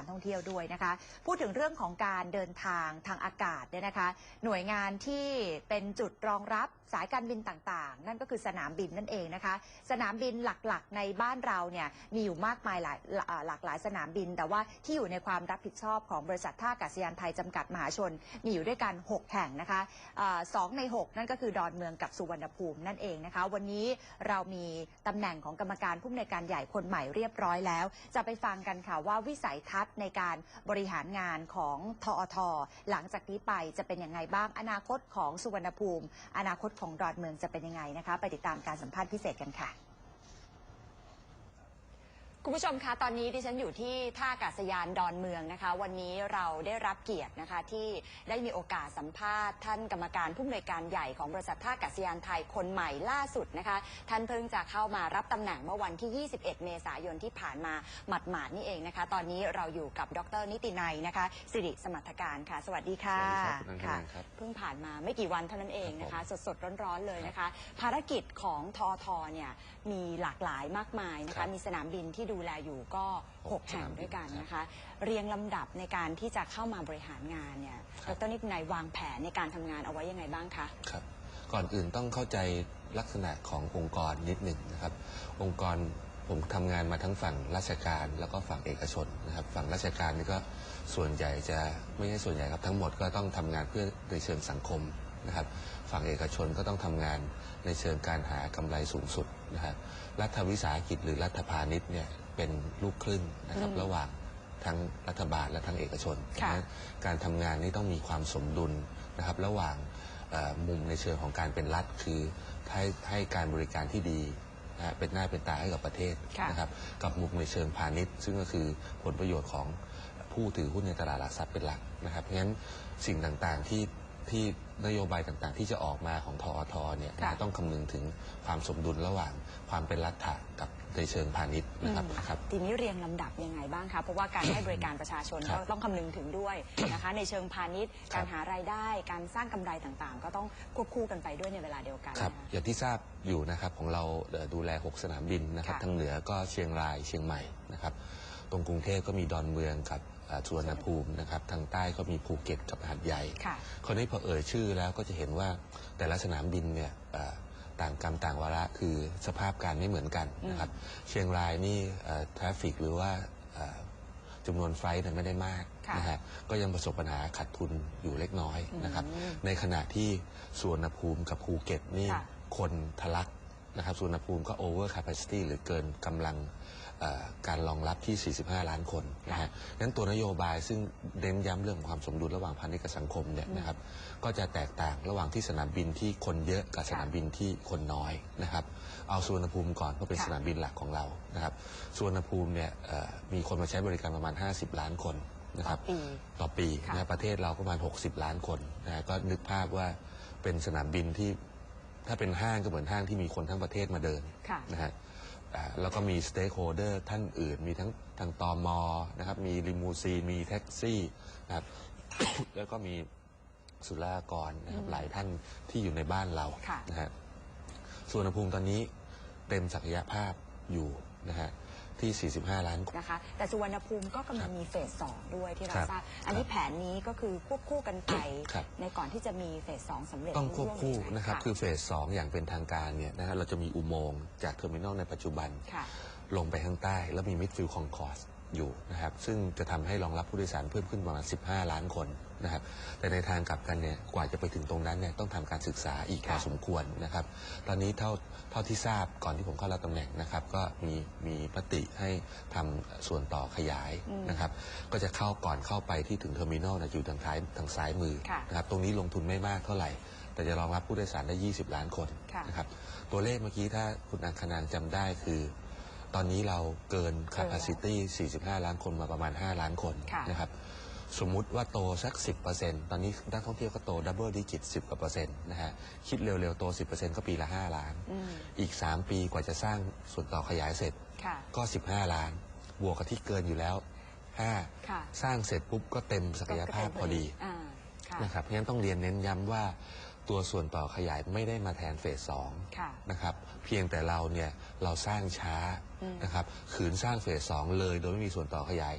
การท่องเที่ยวด้วยนะคะ พูดถึงเรื่องของการเดินทางทางอากาศเนี่ยนะคะ หน่วยงานที่เป็นจุดรองรับสายการบินต่างๆ นั่นก็คือสนามบินนั่นเองนะคะ สนามบินหลักๆ ในบ้านเราเนี่ยมีอยู่มากมายหลายหลากหลายสนามบิน แต่ว่าที่อยู่ในความรับผิดชอบของบริษัทท่าอากาศยานไทยจำกัดมหาชน มีอยู่ด้วยกัน 6 แห่งนะคะสองใน 6 นั่นก็คือดอนเมืองกับสุวรรณภูมินั่นเองนะคะ วันนี้เรามีตำแหน่งของกรรมการผู้อำนวยการใหญ่คนใหม่เรียบร้อยแล้ว จะไปฟังกันค่ะว่าวิสัยทัศน์ในการบริหารงานของทอท หลังจากนี้ไปจะเป็นยังไงบ้างอนาคตของสุวรรณภูมิ อนาคตของดอนเมืองจะเป็นยังไงนะคะ ไปติดตามการสัมภาษณ์พิเศษกันค่ะ คุณผู้ชมคะตอนนี้ดิฉันอยู่ที่ท่าอากาศยานดอนเมืองนะคะ วันนี้เราได้รับเกียรตินะคะที่ได้มีโอกาสสัมภาษณ์ ท่านกรรมการผู้อำนวยการใหญ่ของบริษัทท่าอากาศยานไทยคนใหม่ล่าสุดนะคะ ท่านเพิ่งจะเข้ามารับตำแหน่งเมื่อวันที่ 21 เมษายนที่ผ่านมาหมาดๆนี่เองนะคะ ตอนนี้เราอยู่กับดรนิตินัยนะคะ สิริสมรรถการค่ะ สวัสดีค่ะสวัสดีครับคุณอังคณาครับเพิ่งผ่านมาไม่กี่วันเท่านั้นเองนะคะ สดๆร้อนๆเลยนะคะ ภารกิจของทอทเนี่ยมีหลากหลายมากมายนะครัคะบมีสนามบินที่ดูแลอยู่ก็หก6แห่งด้วยกันสนามบินนะคะ เรียงลำดับในการที่จะเข้ามาบริหารงานเนี่ยครัดบ รนิตินัยวางแผนในการทำงานเอาไว้ยังไงบ้างคะ ครับก่อนอื่นต้องเข้าใจลักษณะขององค์กรนิดหนึ่งนะครับ องค์กรผมทำงานมาทั้งฝั่งราชการแล้วก็ฝั่งเอกชนนะครับ ฝั่งราชการนี่ก็ส่วนใหญ่จะไม่ใช่ส่วนใหญ่ครับทั้งหมดก็ต้องทำงานเพื่อในเชิงสังคมนะครับ ฝั่งเอกชนก็ต้องทำงานในเชิงการหากำไรสูงสุด นะครับรัฐวิสาหกิจหรือรัฐพาณิชย์เนี่ยเป็นลูกครึ่งนะครับอืมระหว่างทั้งรัฐบาลและทั้งเอกชนค่ะนะการทำงานนี้ต้องมีความสมดุลนะครับระหว่างเอ่อมุมในเชิงของการเป็นรัฐคือให้ให้การบริการที่ดีนะฮะเป็นหน้าเป็นตาให้กับประเทศค่ะ นะครับกับมุมในเชิงพาณิชย์ ซึ่งก็คือผลประโยชน์ของผู้ถือหุ้นในตลาดหลักทรัพย์เป็นหลักนะครับเพราะฉะนั้นสิ่งต่างๆที่ ที่นโยบายต่างๆ ที่จะออกมาของทอทเนี่ยนะค่ะฮะต้องคำนึงถึงความสมดุลระหว่างความเป็นรัฐะกับในเชิงพาณิชย์นะครับอืมนะครับ ทีนี้เรียงลำดับยังไงบ้างคะ เพราะว่าการให้บริการประชาชนครัก็บต้องคำนึงถึงด้วยนะคะ ในเชิงพาณิชย์ ครับ การหารายได้ การสร้างกำไรต่างๆ ก็ต้องควบคู่กันไปด้วยในเวลาเดียวกันครับนะคะอย่างที่ทราบอยู่นะครับของเราเอ่อดูแล 6 สนามบินนะครับค่ะทางเหนือก็เชียงรายเชียงใหม่นะครับตรงกรุงเทพก็มีดอนเมืองกับเอ่อสุวรรณภูมินะครับทางใต้ก็มีภูเก็ตกับหาดใหญ่ค่ะคราวนี้พอเอ่ยชื่อแล้วก็จะเห็นว่าแต่ละสนามบินเนี่ยเอ่อต่างกรรมต่างวาระคือสภาพการไม่เหมือนกันนะครับ เชียงรายนี่ทราฟิกหรือว่าเอ่อจำนวนไฟล์เนี่ยไม่ได้มากค่ะนะฮะก็ยังประสบปัญหาขาดทุนอยู่เล็กน้อยนะครับ อืมในขณะที่สุวรรณภูมิกับภูเก็ตนี่ค่ะ คนทะลักนะครับสุวรรณภูมิก็ over capacity หรือเกินกำลังเอ่อ การรองรับที่ 45 ล้านคนนะฮะนั้นตัวนโยบายซึ่งเน้นย้ำเรื่องของความสมดุลระหว่างพาณิชย์กับสังคมเนี่ยนะครับ ก็จะแตกต่างระหว่างที่สนามบินที่คนเยอะกับสนามบินที่คนน้อยนะครับ เอาสุวรรณภูมิก่อนเพราะเป็นค่ะสนามบินหลักของเรานะครับ สุวรรณภูมิเนี่ยเอ่อมีคนมาใช้บริการประมาณ 50 ล้านคนนะครับปีต่อปีค่ะนะประเทศเราประมาณ 60 ล้านคนนะฮะก็นึกภาพว่าเป็นสนามบินที่ถ้าเป็นห้างก็เหมือนห้างที่มีคนทั้งประเทศมาเดินค่ะนะฮะ อ่าแล้วก็มีสเต็กโฮเดอร์ท่านอื่น มีทั้งทางตอมอนะครับ มีลิมูซีนมีแท็กซี่นะครับ แล้วก็มีสุรากรนะครับหลายท่านที่อยู่ในบ้านเราค่ะ นะฮะส่วนอุณหภูมิตอนนี้เต็มศักยภาพอยู่นะฮะ ที่ 45 ล้านคน นะคะ แต่สุวรรณภูมิก็กำลังมีเฟสสองด้วยที่เราครับทราบ อันนี้แผนนี้ก็คือควบคู่กันไป ครับ ในก่อนที่จะมีเฟสสองสำเร็จต้องควบคู่ร่วมนะครับใช่คือเฟสสองอย่างเป็นทางการเนี่ยนะฮะเราจะมีอุโมงค์จากเทอร์มินอลในปัจจุบัน ค่ะ ลงไปข้างใต้ แล้วมีมิดฟิลด์คอนคอร์สอยู่นะครับ ซึ่งจะทำให้รองรับผู้โดยสารเพิ่มขึ้นประมาณ 15 ล้านคน นะครับแต่ในทางกลับกันเนี่ยกว่าจะไปถึงตรงนั้นเนี่ยต้องทำการศึกษาอีกพอค่ะสมควรนะครับ ตอนนี้เท่าเท่าที่ทราบก่อนที่ผมเข้ารับตำแหน่งนะครับ ก็มีมีมติให้ทำส่วนต่อขยายนะครับก็จะเข้าก่อนเข้าไปที่ถึงเทอร์มินอลนะอยู่ทางท้ายทางซ้ายมือค่ะนะครับตรงนี้ลงทุนไม่มากเท่าไหร่แต่จะรองรับผู้โดยสารได้ 20 ล้านคนค่ะนะครับตัวเลขเมื่อกี้ถ้าคุณอังคณางจำได้คือ ตอนนี้เราเกิน capacity 45 ล้านคนมาประมาณ 5 ล้านคนค่ะนะครับ สมมุติว่าโตสัก 10%ตอนนี้นักท่องเที่ยวก็โต double digit 10กว่าเปอร์เซ็นต์นะฮะคิดเร็วๆ โต 10%ก็ปีละ 5 ล้านอืมอีก 3 ปีกว่าจะสร้างส่วนต่อขยายเสร็จค่ะก็ 15 ล้าน บวกกับที่เกินอยู่แล้วค่ะ5สร้างเสร็จปุ๊บก็เต็มศักยภาพพอดีอ่าค่ะนะครับงั้นต้องเรียนเน้นย้ำว่าตัวส่วนต่อขยายไม่ได้มาแทนเฟสสองค่ะนะครับเพียงแต่เราเนี่ยเราสร้างช้าอืมนะครับขืนสร้างเฟสสองเลยโดยไม่มีส่วนต่อขยาย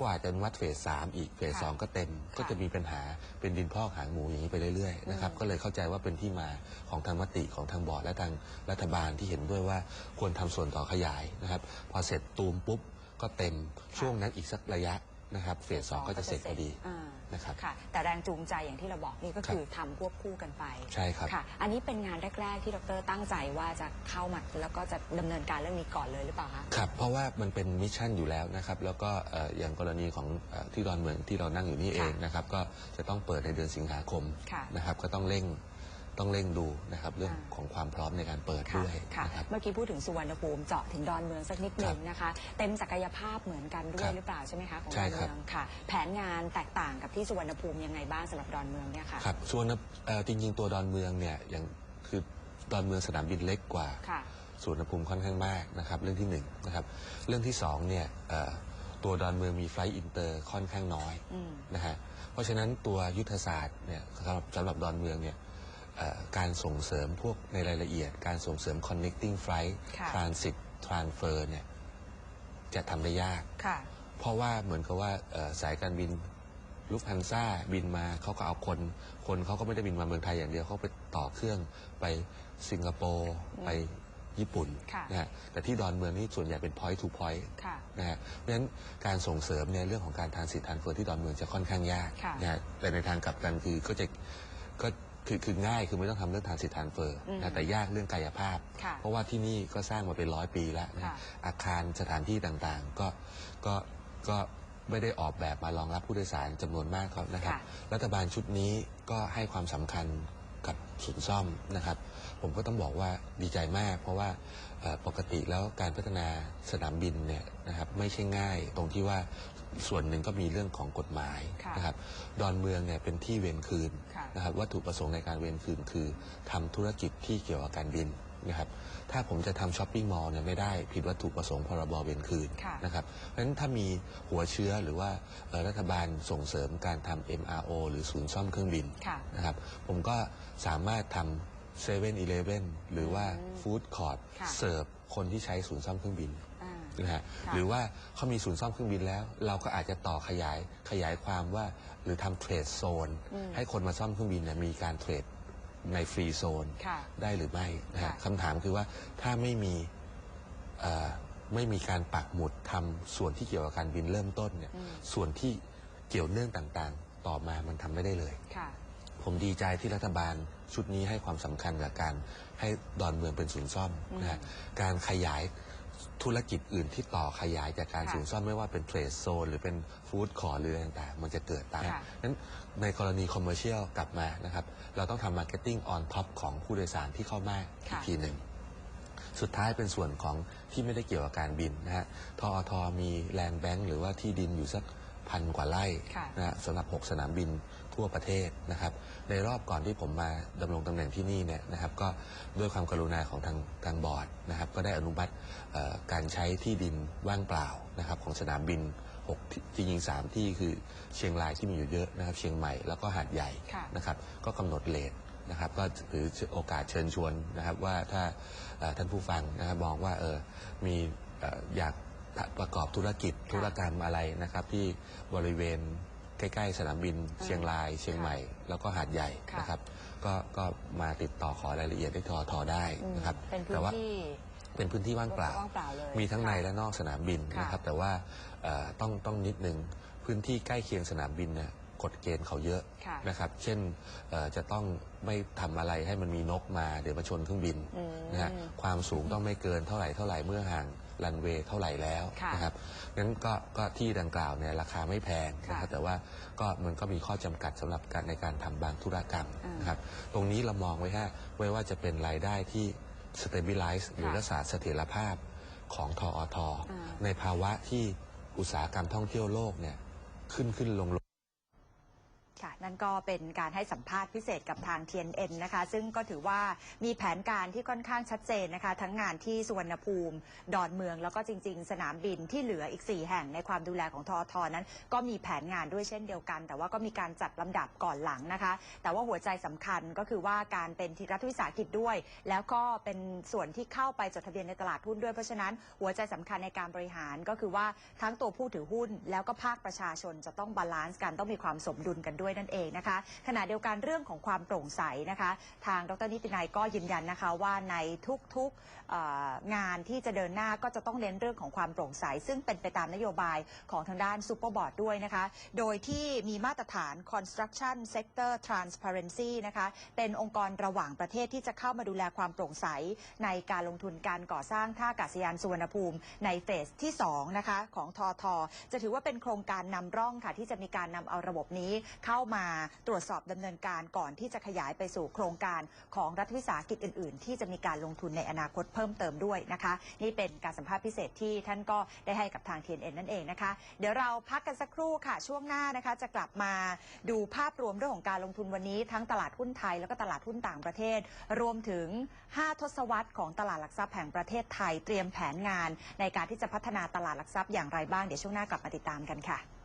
กว่าจะอนุมัติเฟสสามอีกเฟสค่ะสองก็เต็ม ก็จะมีปัญหาเป็นดินพอกหางหมูอย่างนี้ไปเรื่อยๆนะครับอืมก็เลยเข้าใจว่าเป็นที่มาของทางมติของทางบอร์ดและทางรัฐบาลที่เห็นด้วยว่าควรทำส่วนต่อขยายนะครับ พอเสร็จตูมปุ๊บก็เต็มช่วงนั้นอีกสักระยะ นะครับเฟสสองก็จะเสร็จพอดีอ่านะครับ ค่ะ แต่แรงจูงใจอย่างที่เราบอกนี่ก็คือทำควบคู่กันไปใช่ครับ ค่ะ อันนี้เป็นงานแรก ๆ ที่ดรตั้งใจว่าจะเข้ามาแล้วก็จะดำเนินการเรื่องนี้ก่อนเลยหรือเปล่าคะ ครับ เพราะว่ามันเป็นมิชชั่นอยู่แล้วนะครับ แล้วก็เอ่ออย่างกรณีของเอ่อที่ดอนเมืองที่เรานั่งอยู่นี่เองนะครับ ก็จะต้องเปิดในเดือนสิงหาคมค่ะ นะครับ ก็ต้องเร่ง ต้องเร่งดูนะครับเรื่องอ่าของความพร้อมในการเปิดค่ะด้วยค่ะนะครับ เมื่อกี้พูดถึงสุวรรณภูมิเจาะถึงดอนเมืองสักนิดหนึ่งนะคะ เต็มศักยภาพเหมือนกันด้วครัยบหรือเปล่าใช่ไหมคะของใช่ดอนครับ เมืองค่ะ แผนงานแตกต่างกับที่สุวรรณภูมิยังไงบ้างสำหรับดอนเมืองเนี่ยค่ะครับส่วนเอ่อจริงๆตัวดอนเมืองเนี่ยอย่างคือดอนเมืองสนามบินเล็กกว่า ค่ะสุวรรณภูมิค่อนข้างมากนะครับเรื่องที่หนึ่งนะครับเรื่องที่สองเนี่ยเอ่อตัวดอนเมืองมีไฟล์อินเตอร์ค่อนข้างน้อยอืม นะฮะเพราะฉะนั้นตัวยุทธศาสตร์เนี่ยสำหรับสำหรับดอนเมืองเนี่ยเอ่อ การส่งเสริมพวกในรายละเอียด การส่งเสริม connecting flight ค่ะ transit transfer เนี่ยจะทำได้ยาก ค่ะ เพราะว่าเหมือนกับว่าเอ่อสายการบินลูกฮันซ่าบินมาเขาก็เอาคน คนเขาก็ไม่ได้บินมาเมืองไทยอย่างเดียวเขาไปต่อเครื่องไปสิงคโปร์อืมไปญี่ปุ่นค่ะ นะฮะแต่ที่ดอนเมืองนี่ส่วนใหญ่เป็น point to point ค่ะ นะฮะเพราะฉะนั้นการส่งเสริมในเรื่องของการทานสิทธิ์ทานเฟอร์ที่ดอนเมืองจะค่อนข้างยากค่ะ นะฮะแต่ในทางกลับกันคือก็จะก็ คือคือง่ายคือไม่ต้องทำเรื่องทานสิทธิ์ทานเฟอร์อืมนะแต่ยากเรื่องกายภาพ ค่ะเพราะว่าที่นี่ก็สร้างมาเป็นร้อยปีแล้วนะค่ะอาคารสถานที่ต่างๆ ก็ก็ก็ไม่ได้ออกแบบมารองรับผู้โดยสารจำนวนมากครับนะครับ ค่ะ รัฐบาลชุดนี้ก็ให้ความสำคัญกับศูนย์ซ่อมนะครับ ผมก็ต้องบอกว่าดีใจมาก เพราะว่าเอ่อปกติแล้วการพัฒนาสนามบินเนี่ยนะครับไม่ใช่ง่าย ตรงที่ว่า ส่วนหนึ่งก็มีเรื่องของกฎหมายค่ะนะครับดอนเมืองเนี่ยเป็นที่เวรคืนค่ะ นะครับวัตถุประสงค์ในการเวรคืนคือทำธุรกิจที่เกี่ยวกับการบินนะครับถ้าผมจะทำช้อปปิ้งมอลล์เนี่ยไม่ได้ผิดวัตถุประสงค์พรบเวรคืนค่ะนะครับเพราะฉะนั้นถ้ามีหัวเชื้อหรือว่าเอ่อรัฐบาลส่งเสริมการทำ MRO หรือศูนย์ซ่อมเครื่องบินค่ะ นะครับผมก็สามารถทำเซเว่นอีเลฟเว่นหรือว่าอืมฟู้ดคอร์ทค่ะ เสิร์ฟคนที่ใช้ศูนย์ซ่อมเครื่องบินอ่า นะฮะค่ะหรือว่าเขามีศูนย์ซ่อมเครื่องบินแล้ว เราก็อาจจะต่อขยายขยายความว่าหรือทำเทรดโซนอืมให้คนมาซ่อมเครื่องบินเนี่ยมีการเทรดในฟรีโซนค่ะได้หรือไม่นะฮะค่ะคำถามคือว่าถ้าไม่มีเอ่อไม่มีการปักหมุดทำส่วนที่เกี่ยวกับการบินเริ่มต้นเนี่ยอืมส่วนที่เกี่ยวเนื่องต่างๆ ต่อมามันทำไม่ได้เลยค่ะผมดีใจที่รัฐบาลชุดนี้ให้ความสำคัญกับการให้ดอนเมืองเป็นศูนย์ซ่อมอืมนะฮะการขยาย ธุรกิจอื่นที่ต่อขยายจากการค่ะศูนย์ซ่อมไม่ว่าเป็นเทรดโซนหรือเป็นฟู้ดคอร์หรืออะไรต่างๆ มันจะเกิดตามค่ะ นั้นในกรณีคอมเมอร์เชียลกลับมานะครับ เราต้องทำมาร์เก็ตติ้งออนท็อปของผู้โดยสารที่เข้ามาอีกค่ะทีหนึ่ง สุดท้ายเป็นส่วนของที่ไม่ได้เกี่ยวกับการบินนะฮะทอทมีแลนด์แบงก์หรือว่าที่ดินอยู่สักพันกว่าไร่ค่ะ นะฮะสำหรับ 6 สนามบิน ทั่วประเทศนะครับ ในรอบก่อนที่ผมมาดำรงตำแหน่งที่นี่เนี่ยนะครับ ก็ด้วยความกรุณาของทางทางบอร์ดนะครับ ก็ได้อนุมัติการใช้ที่ดินว่างเปล่านะครับของสนามบิน6ที่จริงๆสามที่คือเชียงรายที่มีอยู่เยอะนะครับ เชียงใหม่แล้วก็หาดใหญ่นะครับ ก็กำหนดเลทนะครับก็ถือโอกาสเชิญชวนนะครับว่าถ้าท่านผู้ฟังนะครับมองว่าเออมีอยากประกอบธุรกิจธุรกรรมอะไรนะครับ ที่บริเวณ ใกล้ ๆ สนามบิน เชียงราย เชียงใหม่ แล้วก็หาดใหญ่ค่ะ นะครับ ก็ก็มาติดต่อขอรายละเอียดได้ทอทอได้อืมนะครับเป็นพื้แต่นว่า ที่ เป็นพื้นที่ว่างเปล่า ว่างเปล่าเลยมีทั้งในค่ะและนอกสนามบินค่ะนะครับ แต่ว่าเอ่อต้องต้องนิดนึง พื้นที่ใกล้เคียงสนามบินเนี่ยกฎเกณฑ์เขาเยอะค่ะนะครับ เช่นเอ่อจะต้องไม่ทำอะไรให้มันมีนกมาเดี๋ยวมาชนเครื่องบินอืมนะฮะ ความสูงต้องไม่เกินเท่าไหร่เท่าไหร่เมื่อห่าง รันเวย์เท่าไหร่แล้วค่ะนะครับงั้นก็ก็ที่ดังกล่าวเนี่ยราคาไม่แพงนะครับค่ะแต่ว่าก็มันก็มีข้อจำกัดสำหรับการในการทำบางธุรกรรมอ่านนะครับตรงนี้เรามองไว้ฮะไว้ว่าจะเป็นรายได้ที่ stabilize หรือค่ะรักษาเสถียรภาพของทอท อ่า ในภาวะที่อุตสาหกรรมท่องเที่ยวโลกเนี่ยขึ้นขึ้นลงลง ค่ะ นั่นก็เป็นการให้สัมภาษณ์พิเศษกับทาง TNN นะคะ ซึ่งก็ถือว่ามีแผนการที่ค่อนข้างชัดเจนนะคะ ทั้งงานที่สุวรรณภูมิ ดอนเมือง แล้วก็จริง ๆ สนามบินที่เหลืออีก 4 แห่งในความดูแลของทอทนั้น ก็มีแผนงานด้วยเช่นเดียวกัน แต่ว่าก็มีการจัดลำดับก่อนหลังนะคะ แต่ว่าหัวใจสำคัญก็คือว่าการเป็นรัฐวิสาหกิจด้วย แล้วก็เป็นส่วนที่เข้าไปจดทะเบียนในตลาดหุ้นด้วย เพราะฉะนั้นหัวใจสำคัญในการบริหารก็คือว่าทั้งตัวผู้ถือหุ้น แล้วก็ภาคประชาชนจะต้องบาลานซ์กันต้องมีความสมดุลกันด้วยนั่นเองนะคะ ขณะเดียวกันเรื่องของความโปร่งใสนะคะ ทางดรนิตินัยก็ยืนยันนะคะว่าในทุกๆงานที่จะเดินหน้าก็จะต้องเน้นเรื่องของความโปร่งใส ซึ่งเป็นไปตามนโยบายของทางด้านซูเปอร์บอร์ดด้วยนะคะ โดยที่มีมาตรฐาน construction sector transparency นะคะ เป็นองค์กรระหว่างประเทศที่จะเข้ามาดูแลความโปร่งใส ในการลงทุนการก่อสร้างท่าอากาศยานสุวรรณภูมิในเฟสที่2นะคะของทอทจะถือว่าเป็นโครงการนำร่องค่ะที่จะมีการนำเอาระบบนี้เข้าามาตรวจสอบดำเนินการก่อนที่จะขยายไปสู่โครงการของรัฐวิสาหกิจอื่น ๆ ที่จะมีการลงทุนในอนาคตเพิ่มเติมด้วยนะคะ นี่เป็นการสัมภาษณ์พิเศษที่ท่านก็ได้ให้กับทาง TNN นั่นเองนะคะ เดี๋ยวเราพักกันสักครู่ค่ะช่วงหน้านะคะ จะกลับมาดูภาพรวมเรื่องของการลงทุนวันนี้ ทั้งตลาดหุ้นไทยแล้วก็ตลาดหุ้นต่างประเทศ รวมถึง 5 ทศวรรษของตลาดหลักทรัพย์แห่งประเทศไทยเตรียมแผนงาน ในการที่จะพัฒนาตลาดหลักทรัพย์อย่างไรบ้างเดี๋ยวช่วงหน้ากลับมาติดตามกันค่ะ